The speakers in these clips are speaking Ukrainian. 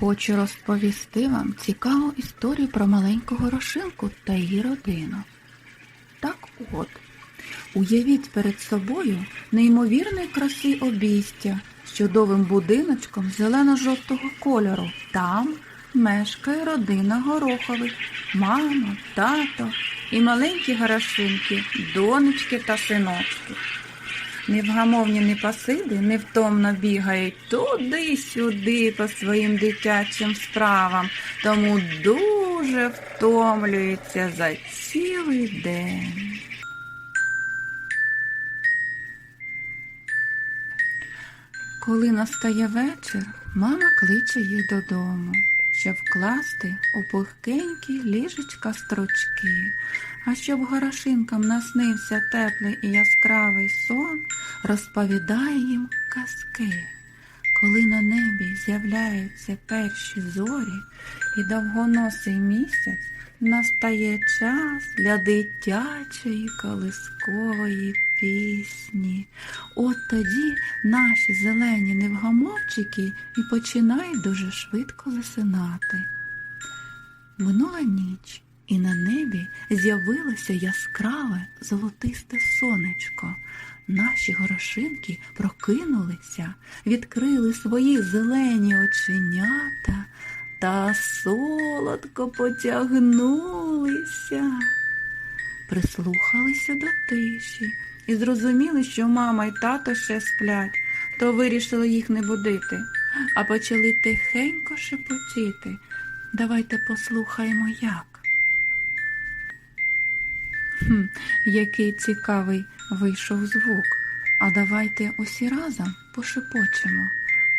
Хочу розповісти вам цікаву історію про маленьку горошинку та її родину. Так от, уявіть перед собою неймовірної краси обійстя з чудовим будиночком зелено-жовтого кольору. Там мешкає родина Горохових, мама, тато і маленькі горошинки, донечки та синочки. Невгамовні непосиди невтомно бігають туди-сюди по своїм дитячим справам, тому дуже втомлюються за цілий день. Коли настає вечір, мама кличе їх додому, щоб вкласти у пухкенькі ліжечка стручки. А щоб горошинкам наснився теплий і яскравий сон, розповідає їм казки. Коли на небі з'являються перші зорі і довгоносий місяць, настає час для дитячої колискової пісні. От тоді наші зелені невгамовчики і починають дуже швидко засинати. Минула ніч, і на небі з'явилося яскраве золотисте сонечко. Наші горошинки прокинулися, відкрили свої зелені оченята та солодко потягнулися. Прислухалися до тиші і зрозуміли, що мама й тато ще сплять, то вирішили їх не будити, а почали тихенько шепотіти. Давайте послухаємо як. Хм, який цікавий вийшов звук. А давайте усі разом пошепочемо.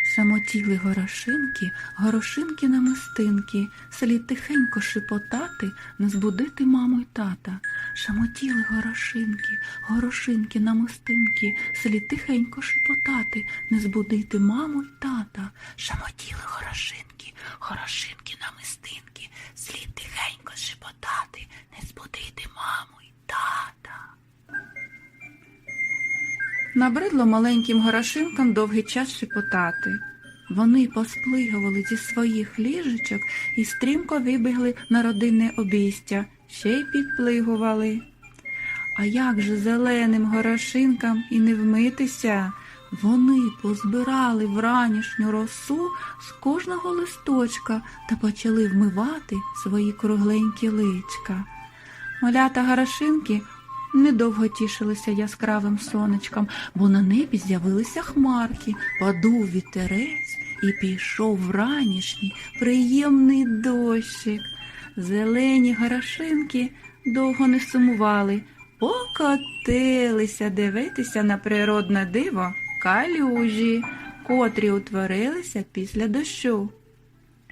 Самотіли горошинки, горошинки на мистинки, слід тихенько шепотати, не збудити маму й тата. Шамотіли горошинки, горошинки на мистинки, слід тихенько шепотати, не збудити маму й тата. Шамотіли горошинки, горошинки на мистинки, слід тихенько шепотати, не збудити маму й тата. Набридло маленьким горошинкам довгий час шепотати. Вони посплигували зі своїх ліжечок і стрімко вибігли на родинне обійстя, ще й підплигували. А як же зеленим горошинкам і не вмитися? Вони позбирали вранішню росу з кожного листочка та почали вмивати свої кругленькі личка. Малята горошинки недовго тішилися яскравим сонечком, бо на небі з'явилися хмарки, подув вітерець і пішов вранішній приємний дощик. Зелені горошинки довго не сумували, покотилися дивитися на природне диво калюжі, котрі утворилися після дощу.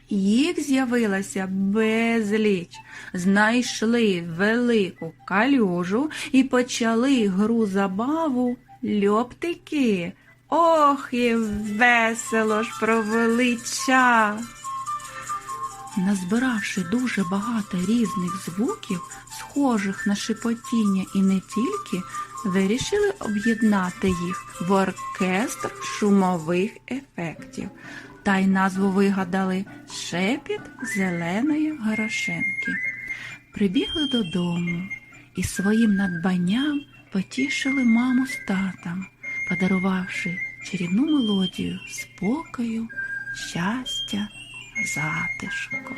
Їх з'явилося безліч. Знайшли велику калюжу і почали гру забаву льоптики. Ох, і весело ж провели час. Назбиравши дуже багато різних звуків, схожих на шепотіння і не тільки, вирішили об'єднати їх в оркестр шумових ефектів та й назву вигадали шепіт зеленої горошинки. Прибігли додому і своїм надбанням потішили маму з татом, подарувавши чарівну мелодію спокою, щастя, затишку.